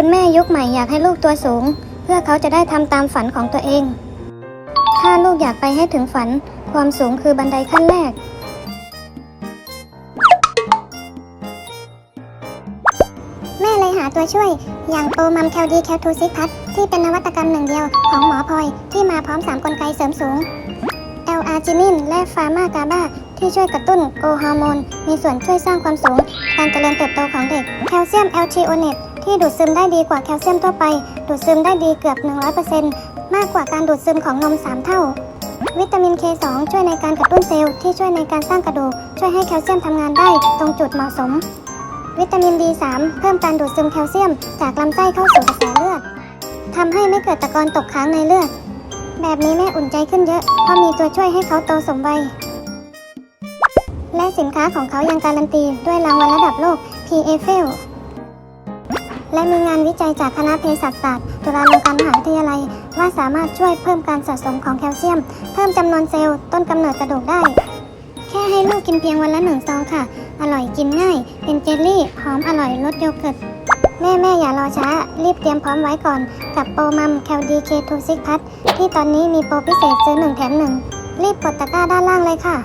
คุณแม่ยุคใหม่อยากให้ลูกตัวสูง เพื่อเขาจะได้ทำตามฝันของตัวเอง ถ้าลูกอยากไปให้ถึงฝัน ความสูงคือบันไดขั้นแรก แม่เลยหาตัวช่วย อย่างโปรมัมแคลดีแคลทูซิกพัทที่เป็นนวัตกรรมหนึ่งเดียวของหมอพลอย ที่มาพร้อม 3 กลไกเสริมสูง l อ r g i n i n และฟาร์มากาบาที่ช่วยกระตุ้นโกฮอร์โมน มีส่วนช่วยสร้างความสูง การเจริญเติบโตของเด็ก แคลเซียมแอลทีโอเนต ที่ดูดซึมได้ดีกว่าแคลเซียมทั่วไป ดูดซึมได้ดีเกือบ 100%มากกว่าการดูดซึมของนม 3 เท่า วิตามิน K2 ช่วยในการกระตุ้นเซลล์ที่ช่วยในการสร้างกระดูก ช่วยให้แคลเซียมทำงานได้ตรงจุดเหมาะสม วิตามิน D3 เพิ่มการดูดซึมแคลเซียม จากลำไส้เข้าสู่กระแสเลือดทำให้ไม่เกิดตะกอนตกค้างในเลือด แบบนี้แม่อุ่นใจขึ้นเยอะ เพราะมีตัวช่วยให้เขาโตสมวัยและสินค้าของเขายังการันตีด้วยรางวัลระดับโลก PFL และมีงานวิจัยจากคณะเภสัชศาสตร์จุฬาลงกรณ์มหาวิทยาลัย ว่าสามารถช่วยเพิ่มการสะสมของแคลเซียม เพิ่มจำนวนเซลล์ต้นกำเนิดกระดูกได้ แค่ให้ลูกกินเพียงวันละหนึ่งซองค่ะ อร่อยกินง่าย เป็นเจลลี่หอมอร่อยรสโยเกิร์ตแม่แม่อย่ารอช้า รีบเตรียมพร้อมไว้ก่อน กับโปรมัมแคลดีเคทูซิกพัทที่ตอนนี้มีโปรพิเศษซื้อหนึ่งแถมหนึ่งรีบกดตะกร้าด้านล่างเลยค่ะ